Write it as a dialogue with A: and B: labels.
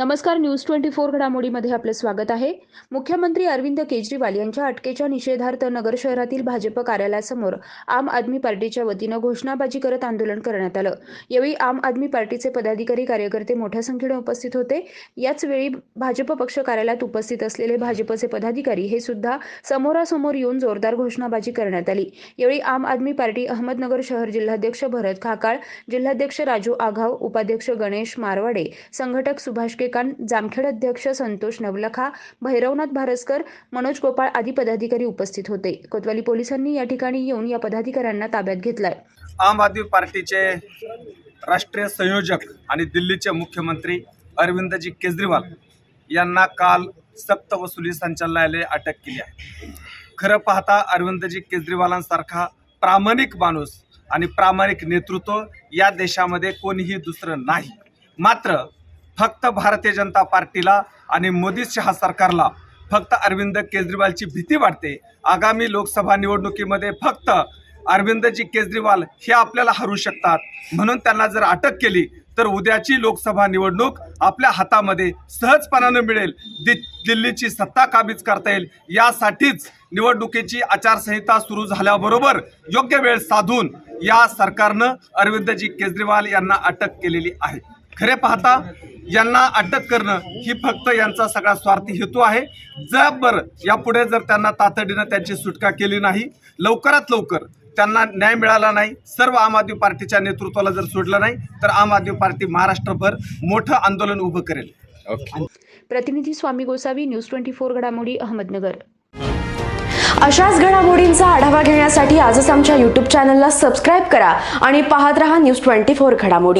A: नमस्कार news twenty four घडामोडीमध्ये आपलं स्वागत आहे. मुख्यमंत्री अरविंद केजरीवाल यांच्या अटकेच्या निषेधार्थ नगर शहरातील भाजप कार्यालयासमोर आम आदमी पार्टीच्या वतीनं घोषणाबाजी करत आंदोलन करण्यात आलं. यावेळी आम आदमी पार्टीचे पदाधिकारी कार्यकर्ते मोठ्या संख्येने उपस्थित होते. याच वेळी भाजप पक्ष कार्यालयात उपस्थित असलेले भाजपचे पदाधिकारी हे सुद्धा समोरासमोर येऊन जोरदार घोषणाबाजी करण्यात आली. यावेळी आम आदमी पार्टी अहमदनगर शहर जिल्हाध्यक्ष भरत खाकाळ जिल्हाध्यक्ष राजू आघाव उपाध्यक्ष गणेश मारवाडे संघटक सुभाष श्रीकांत जामखेड अध्यक्ष संतोष नवलखा भैरवनाथ भारसकर मनोज गोपाळ आदी पदाधिकारी उपस्थित होते. कोतवाली पोलिसांनी या ठिकाणी येऊन या पदाधिकाऱ्यांना ताब्यात घेतलाय.
B: आम आदमी पार्टीचे राष्ट्रीय संयोजक आणि दिल्लीचे मुख्यमंत्री अरविंदजी केजरीवाल यांना काल सक्त वसुली संचालनालयाने अटक केली आहे. खरं पाहता अरविंदजी केजरीवालांसारखा प्रामाणिक माणूस आणि प्रामाणिक नेतृत्व या देशामध्ये कोणीही दुसरं नाही. मात्र फक्त भारतीय जनता पार्टीला आणि मोदी शहा सरकारला फक्त अरविंद केजरीवालची भीती वाटते. आगामी लोकसभा निवडणुकीमध्ये फक्त अरविंदजी केजरीवाल हे आपल्याला हरू शकतात. म्हणून त्यांना जर अटक केली तर उद्याची लोकसभा निवडणूक आपल्या हातामध्ये सहजपणानं मिळेल. दि दिल्लीची सत्ता काबीज करता येईल यासाठीच निवडणुकीची आचारसंहिता सुरू झाल्याबरोबर योग्य वेळ साधून या सरकारनं अरविंदजी केजरीवाल यांना अटक केलेली आहे. खरे पाहता यांना अटक करणं ही फक्त यांचा सगळा स्वार्थी हेतू आहे. जर यापुढे जर त्यांना तातडीनं त्यांची सुटका केली नाही लवकरात लवकर त्यांना न्याय मिळाला नाही सर्व आम आदमी पार्टीच्या नेतृत्वाला जर सोडलं नाही तर आम आदमी पार्टी महाराष्ट्रभर मोठं आंदोलन उभं करेल.
A: प्रतिनिधी Swami Gosavi news twenty four घडामोडी अहमदनगर.
C: अशाच घडामोडींचा आढावा घेण्यासाठी आजच आमच्या यूट्यूब चॅनलला सबस्क्राईब करा आणि पाहत रहा न्यूज ट्वेंटी फोर घडामोडी.